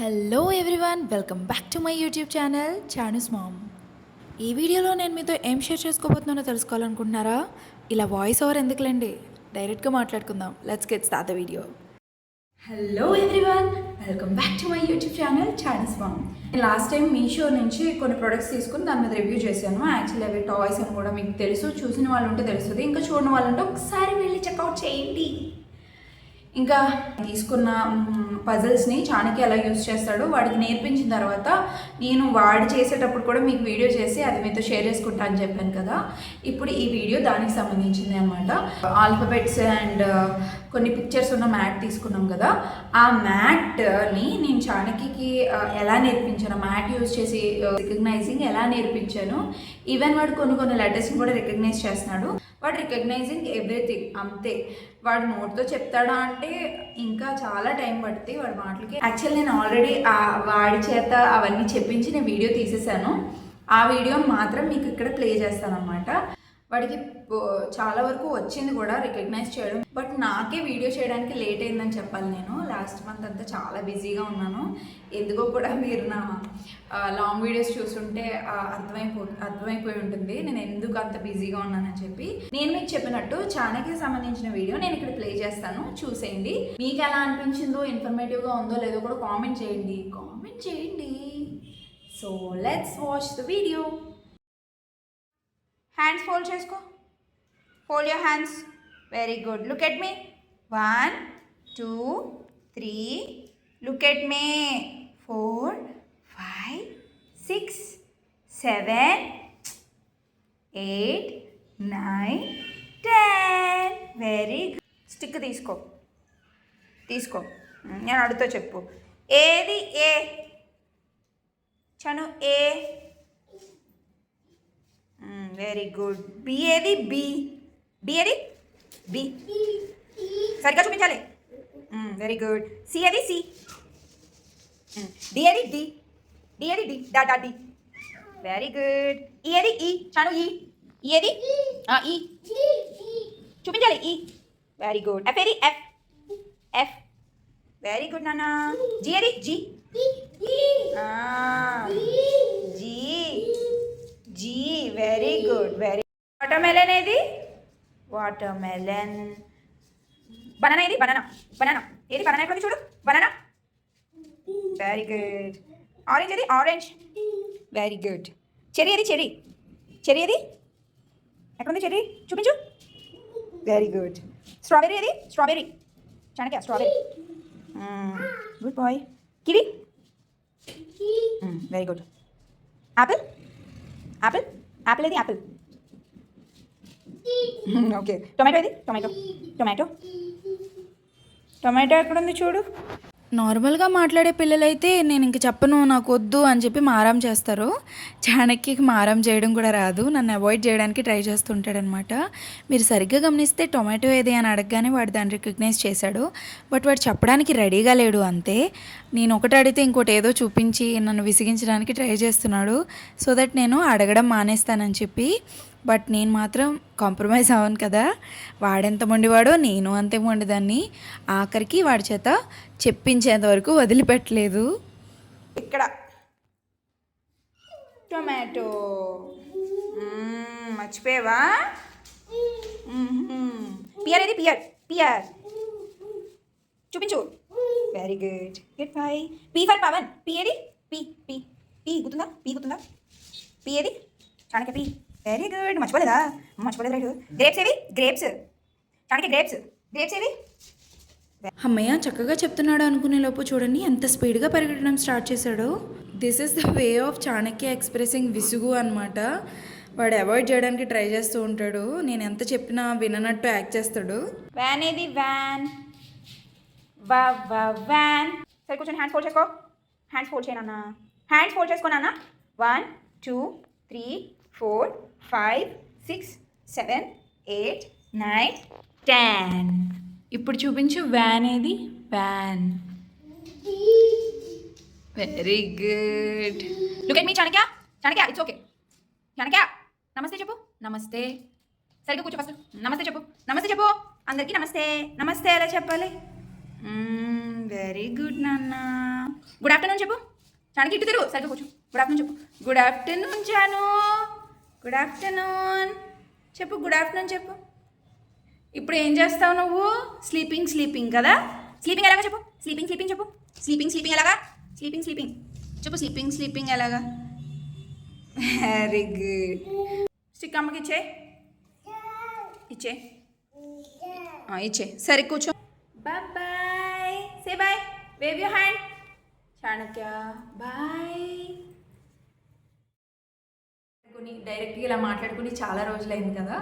Hello everyone welcome back to my YouTube channel Chanu's mom ఈ వీడియోలో నేను మీతో ఏం షేర్ చేసుకోబోతున్నానో తెలుసుకోవాలనుకుంటున్నారా? ఇలా వాయిస్ ఓవర్ ఎందుకులేండి? డైరెక్ట్గా మాట్లాడుకుందాం. Let's get start the video hello everyone welcome back to my YouTube channel Chanu's mom last time Meesho నుంచి కొన్ని ప్రొడక్ట్స్ తీసుకుని దాని మీద రివ్యూ చేశాను. యాక్చువల్లీ అవి టాయ్స్ అని కూడా మీకు తెలుసు చూసిన వాళ్ళు ఉంటే తెలుస్తుంది. ఇంకా చూడని వాళ్ళు ఉంటే ఒకసారి వెళ్ళి చెక్అవుట్ చేయండి. ఇంకా తీసుకున్న పజల్స్ని చాణక్య ఎలా యూస్ చేస్తాడో వాడికి నేర్పించిన తర్వాత నేను వాడు చేసేటప్పుడు కూడా మీకు వీడియో చేసి అది మీతో షేర్ చేసుకుంటా అని చెప్పాను కదా. ఇప్పుడు ఈ వీడియో దానికి సంబంధించింది అనమాట ఆల్ఫబెట్స్ అండ్ కొన్ని పిక్చర్స్ ఉన్న మ్యాట్ తీసుకున్నాం కదా. ఆ మ్యాట్ని నేను చాణక్యకి uh, ఎలా నేర్పించాను? మ్యాట్ యూజ్ చేసి uh, రికగ్నైజింగ్ ఎలా నేర్పించాను? ఈవెన్ వాడు కొన్ని కొన్ని లెటర్స్ని కూడా రికగ్నైజ్ చేస్తున్నాడు. వాడు రికగ్నైజింగ్ ఎవ్రీథింగ్ అంతే. వాడు నోట్తో చెప్తాడా అంటే ఇంకా చాలా టైం పడుతుంది వాడి మాటలకి. యాక్చువల్ నేను ఆల్రెడీ ఆ వాడి చేత అవన్నీ చెప్పించి నేను వీడియో తీసేసాను. ఆ వీడియోని మాత్రం మీకు ఇక్కడ ప్లే చేస్తాను అనమాట వాడికి చాలా వరకు వచ్చింది కూడా రికగ్నైజ్ చేయడం. బట్ నాకే వీడియో చేయడానికి లేట్ అయిందని చెప్పాలి నేను. లాస్ట్ మంత్ అంతా చాలా బిజీగా ఉన్నాను. ఎందుకో కూడా మీరు నా లాంగ్ వీడియోస్ చూస్తుంటే అర్థమైపో అర్థమైపోయి ఉంటుంది. నేను ఎందుకు అంత బిజీగా ఉన్నానని చెప్పి. నేను మీకు చెప్పినట్టు ఛానల్కి సంబంధించిన వీడియో నేను ఇక్కడ ప్లే చేస్తాను. చూసేయండి. మీకు ఎలా అనిపించిందో ఇన్ఫర్మేటివ్గా ఉందో లేదో కూడా కామెంట్ చేయండి. కామెంట్ చేయండి. So let's watch the video hands fold చేసుకో. Fold your hands very good look at me one two three look at me four five six seven eight nine ten very good stick తీసుకో. తీసుకో. నేను అడుగుతా చెప్పు. ఏది A? Chanu A? Very good B ఏది B D ఏది B సరిగ్గా చూపించాలి. వెరీ గుడ్ సి ఏది సి డి ఏది డి డి ఏది డి డా డా డి వెరీ గుడ్ ఈ ఏది ఈ చాను ఈ ఈ ఏది ఆ, ఈ చూపించాలి ఈ వెరీ గుడ్ ఎఫ్ ఏది ఎఫ్ ఎఫ్ వెరీ గుడ్ నాన్న. జి ఏది G G G very good very watermelon ఏది? వాటర్ మెలన్ బనానా ఏది? బనానా బనానా ఏది బనానా ఎక్కడ ఉంది చూడు. బనానా వెరీ గుడ్ ఆరెంజ్ ఏది? ఆరెంజ్ వెరీ గుడ్ చెరీ ఏది? చెరీ చెరీ ఏది? ఎక్కడ ఉంది చెరీ చూపించు. వెరీ గుడ్ స్ట్రాబెరీ ఏది? Strawberry Chanakya strawberry good boy kiwi very good apple apple apple ఏది? యాపిల్ ఓకే టొమాటో ఇది? టొమాటో టొమాటో టొమాటో ఎక్కడ ఉంది చూడు? నార్మల్గా మాట్లాడే పిల్లలైతే నేను ఇంక చెప్పను నాకు వద్దు అని చెప్పి మారం చేస్తారు. చాణక్యకి మారం చేయడం కూడా రాదు. నన్ను అవాయిడ్ చేయడానికి ట్రై చేస్తుంటాడనమాట. మీరు సరిగ్గా గమనిస్తే టొమాటో ఏది అని అడగగానే వాడు దాన్ని రికగ్నైజ్ చేశాడు. బట్ వాడు చెప్పడానికి రెడీగా లేడు అంతే. నేను ఒకటి అడిగితే ఇంకోటి ఏదో చూపించి నన్ను విసిగించడానికి ట్రై చేస్తున్నాడు. సో దట్ నేను అడగడం మానేస్తానని చెప్పి బట్ నేను మాత్రం కాంప్రమైజ్ అవ్వను కదా. వాడెంత మొండివాడో నేను అంతే మొండిదాన్ని. ఆఖరికి వాడి చేత చెప్పించేంత వరకు వదిలిపెట్టలేదు. ఇక్కడ. టొమాటో. మర్చిపోయావా? పియర్ ఏది పియర్ పియర్ చూపించు. Very good good bye P for Pavan. P ఏది? పీ పీ పీ గుర్తుందా? పీ గుర్తుందా? పీ ఏది? చాణక్య పీ వెరీ గుడ్ మర్చిపోలేదా మర్చిపోలేదు రైట్ గ్రేప్స్ ఏవి? గ్రేప్స్ చాణక్య గ్రేప్స్ గ్రేప్స్ ఏవి? అమ్మయ్య చక్కగా చెప్తున్నాడు అనుకునే లోపు చూడండి ఎంత స్పీడ్గా పరిగెట్టడం స్టార్ట్ చేశాడో. This is the way of Chanakya expressing విసుగు అనమాట వాడు అవాయిడ్ చేయడానికి ట్రై చేస్తూ ఉంటాడు. నేను ఎంత చెప్పినా విననట్టు యాక్ట్ చేస్తాడు. వ్యాన్ ఏది? వ్యాన్ వ్యాన్ సరే కూర్చొని హ్యాండ్స్ ఫోల్డ్ చేసుకో. హ్యాండ్స్ ఫోల్డ్ చేయనన్నా హ్యాండ్స్ ఫోల్డ్ చేసుకో నాన్న. One two three four five six seven eight nine ten ఇప్పుడు చూపించు వ్యాన్ ఏది? Van very good look at me Chanakya Chanakya it's okay Chanakya నమస్తే చెప్పు. నమస్తే. సరిగ్గా కూర్చో ఫస్ట్ నమస్తే చెప్పు. నమస్తే చెప్పు. అందరికీ నమస్తే. నమస్తే ఎలా చెప్పాలి? వెరీ గుడ్ నాన్న. గుడ్ ఆఫ్టర్నూన్ చెప్పు. చాణకి ఇటు తిరుగు. సరిగ్గా కూర్చో. గుడ్ ఆఫ్టర్నూన్ చెప్పు. Good afternoon Chanu good afternoon చెప్పు గుడ్ ఆఫ్టర్నూన్ చెప్పు. ఇప్పుడు ఏం చేస్తావు నువ్వు? స్లీపింగ్ స్లీపింగ్ కదా? స్లీపింగ్ ఎలాగా చెప్పు? స్లీపింగ్ స్లీపింగ్ చెప్పు. స్లీపింగ్ స్లీపింగ్ ఎలాగా? స్లీపింగ్ స్లీపింగ్ చెప్పు స్లీపింగ్ స్లీపింగ్ ఎలాగా? వెరీ గుడ్ స్టిక్ అమ్మకి ఇచ్చే? ఇచ్చే? ఇచ్చే. సరే కూర్చో. Bye bye say bye wave you hand Chanakya bye కొన్ని డైరెక్ట్గా ఇలా మాట్లాడుకుని చాలా రోజులైంది కదా.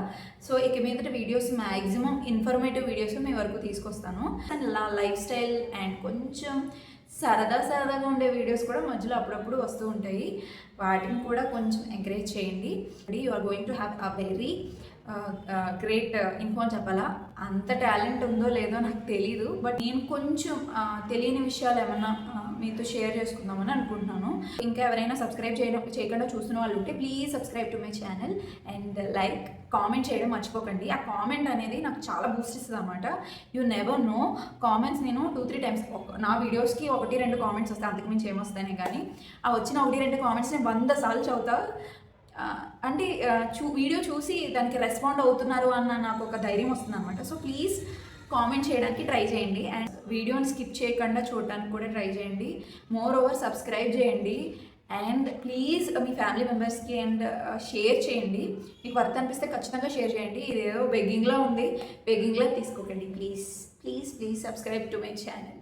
సో ఇక మీదట వీడియోస్ మ్యాక్సిమం ఇన్ఫర్మేటివ్ వీడియోస్ మీ వరకు తీసుకొస్తాను. అండ్ లైఫ్ స్టైల్ అండ్ కొంచెం సరదా సరదాగా ఉండే వీడియోస్ కూడా మధ్యలో అప్పుడప్పుడు వస్తూ ఉంటాయి. వాటిని కూడా కొంచెం ఎంకరేజ్ చేయండి. You are going to have a very great info చెప్పాలా? అంత టాలెంట్ ఉందో లేదో నాకు తెలీదు. బట్ నేను కొంచెం uh, తెలియని విషయాలు ఏమన్నా uh, మీతో షేర్ చేసుకుందామని అనుకుంటున్నాను. ఇంకా ఎవరైనా సబ్స్క్రైబ్ చేయడం చేయకుండా చూస్తున్న వాళ్ళు ఉంటే please subscribe to my channel and like comment చేయడం మర్చిపోకండి. ఆ కామెంట్ అనేది నాకు చాలా బూస్ట్ ఇస్తుంది అనమాట యూ నెవర్ నో కామెంట్స్ నేను టూ త్రీ టైమ్స్ నా వీడియోస్కి ఒకటి రెండు కామెంట్స్ వస్తాయి. అంతకుమించి ఏమొస్తాయి కానీ ఆ వచ్చిన ఒకటి రెండు కామెంట్స్ నేను వంద సార్లు చదువుతా. అంటే చూ వీడియో చూసి దానికి రెస్పాండ్ అవుతున్నారు అన్న నాకు ఒక ధైర్యం వస్తుంది అనమాట సో ప్లీజ్ కామెంట్ చేయడానికి ట్రై చేయండి. అండ్ వీడియోని స్కిప్ చేయకుండా చూడడానికి కూడా ట్రై చేయండి. మోర్ ఓవర్ సబ్స్క్రైబ్ చేయండి. అండ్ ప్లీజ్ మీ ఫ్యామిలీ మెంబర్స్కి అండ్ షేర్ చేయండి. మీకు వర్త్ అనిపిస్తే ఖచ్చితంగా షేర్ చేయండి. ఇదేదో బెగ్గింగ్లో ఉంది. బెగ్గింగ్లో తీసుకోకండి. Please please please subscribe to my channel